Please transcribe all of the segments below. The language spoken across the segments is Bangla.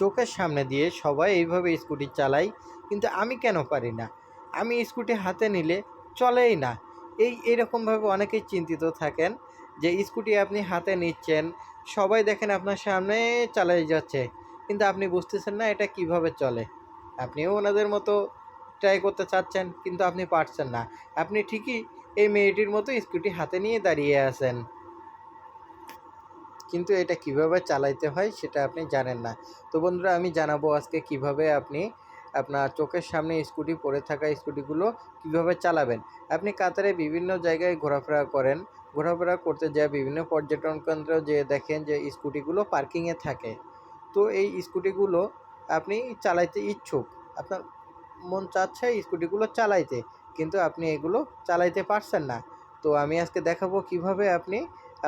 চোখের সামনে দিয়ে সবাই এইভাবে স্কুটি চালায়, কিন্তু আমি কেন পারি না? আমি স্কুটি হাতে নিলে চলেই না। এই এরকমভাবে অনেকেই চিন্তিত থাকেন যে স্কুটি আপনি হাতে নিচ্ছেন, সবাই দেখেন আপনার সামনে চালাই যাচ্ছে, কিন্তু আপনি বুঝতেছেন না এটা কীভাবে চলে। আপনিও ওনাদের মতো ট্রাই করতে চাচ্ছেন, কিন্তু আপনি পারছেন না। আপনি ঠিকই এই মেয়েটির মতো স্কুটি হাতে নিয়ে দাঁড়িয়ে আছেন। কিন্তু এটা কীভাবে চালাইতে হয় সেটা আপনি জানেন না। তো বন্ধুরা, আমি জানাব আজকে কীভাবে আপনি আপনার চোখের সামনে স্কুটি, পড়ে থাকা স্কুটিগুলো কীভাবে চালাবেন। আপনি কাতারে বিভিন্ন জায়গায় ঘোরাফেরা করেন। ঘোরাফেরা করতে যায় বিভিন্ন পর্যটন কেন্দ্র যে দেখেন যে স্কুটিগুলো পার্কিংয়ে থাকে। তো এই স্কুটিগুলো আপনি চালাইতে ইচ্ছুক। আপনার মন চাচ্ছে স্কুটিগুলো চালাইতে, কিন্তু আপনি এগুলো চালাইতে পারছেন না। তো আমি আজকে দেখাবো কীভাবে আপনি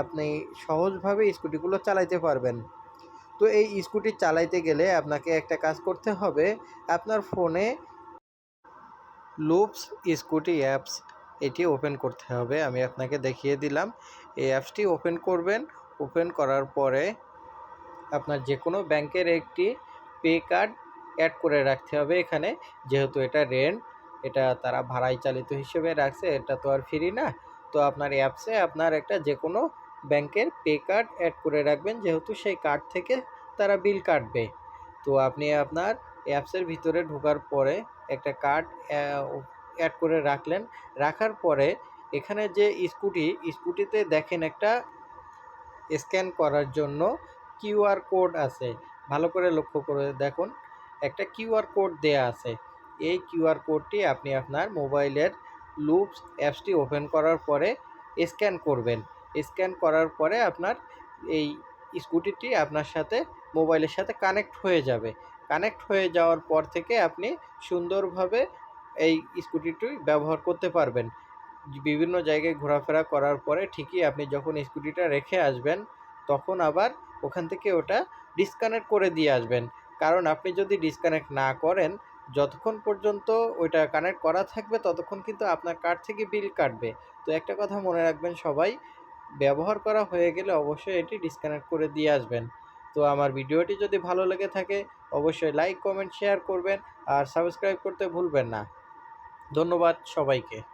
আপনি সহজভাবে স্কুটিগুলো চালাইতে পারবেন। তো এই স্কুটি চালাইতে গেলে আপনাকে একটা কাজ করতে হবে, আপনার ফোনে লুপস স্কুটি অ্যাপস এটি ওপেন করতে হবে। আমি আপনাকে দেখিয়ে দিলাম, এই অ্যাপসটি ওপেন করবেন, ওপেন করার পরে আপনার যে কোনো ব্যাংকের একটি পে কার্ড অ্যাড করে রাখতে হবে এখানে। যেহেতু এটা রেন্ট, এটা তারা ভাড়ায় চালিত হিসেবে রাখছে, এটা তো আর ফ্রি না। তো আপনার অ্যাপসে আপনার একটা যে কোনো ব্যাংকের পে কার্ড অ্যাড করে রাখবেন, যেহেতু সেই কার্ড থেকে তারা বিল কাটবে। তো আপনি আপনার অ্যাপসের ভিতরে ঢোকার পরে একটা কার্ড অ্যাড করে রাখলেন। রাখার পরে এখানে যে স্কুটি, স্কুটিতে দেখেন একটা স্ক্যান করার জন্য কিউআর কোড আছে। ভালো করে লক্ষ্য করে দেখুন, একটা কিউআর কোড দেয়া আছে। এই কিউআর কোডটি আপনি আপনার মোবাইলের লুপস অ্যাপসটি ওপেন করার পরে স্ক্যান করবেন। স্ক্যান করার পরে আপনার এই স্কুটিটি আপনার সাথে মোবাইলের সাথে কানেক্ট হয়ে যাবে। কানেক্ট হয়ে যাওয়ার পর থেকে আপনি সুন্দরভাবে এই স্কুটিটি ব্যবহার করতে পারবেন। বিভিন্ন জায়গায় ঘোরাফেরা করার পরে ঠিকই আপনি যখন স্কুটিটা রেখে আসবেন, তখন আবার ওখান থেকে ওটা ডিসকানেক্ট করে দিয়ে আসবেন। কারণ আপনি যদি ডিসকানেক্ট না করেন, যতক্ষণ পর্যন্ত ওইটা কানেক্ট করা থাকবে, ততক্ষণ কিন্তু আপনার কার্ড থেকে বিল কাটবে। তো একটা কথা মনে রাখবেন সবাই ব্যবহার করা হয়ে গেলে অবশ্যই এটি ডিসকানেক্ট করে দিয়ে আসবেন। তো আমার ভিডিওটি যদি ভালো লেগে থাকে, অবশ্যই লাইক কমেন্ট শেয়ার করবেন আর সাবস্ক্রাইব করতে ভুলবেন না। ধন্যবাদ সবাইকে।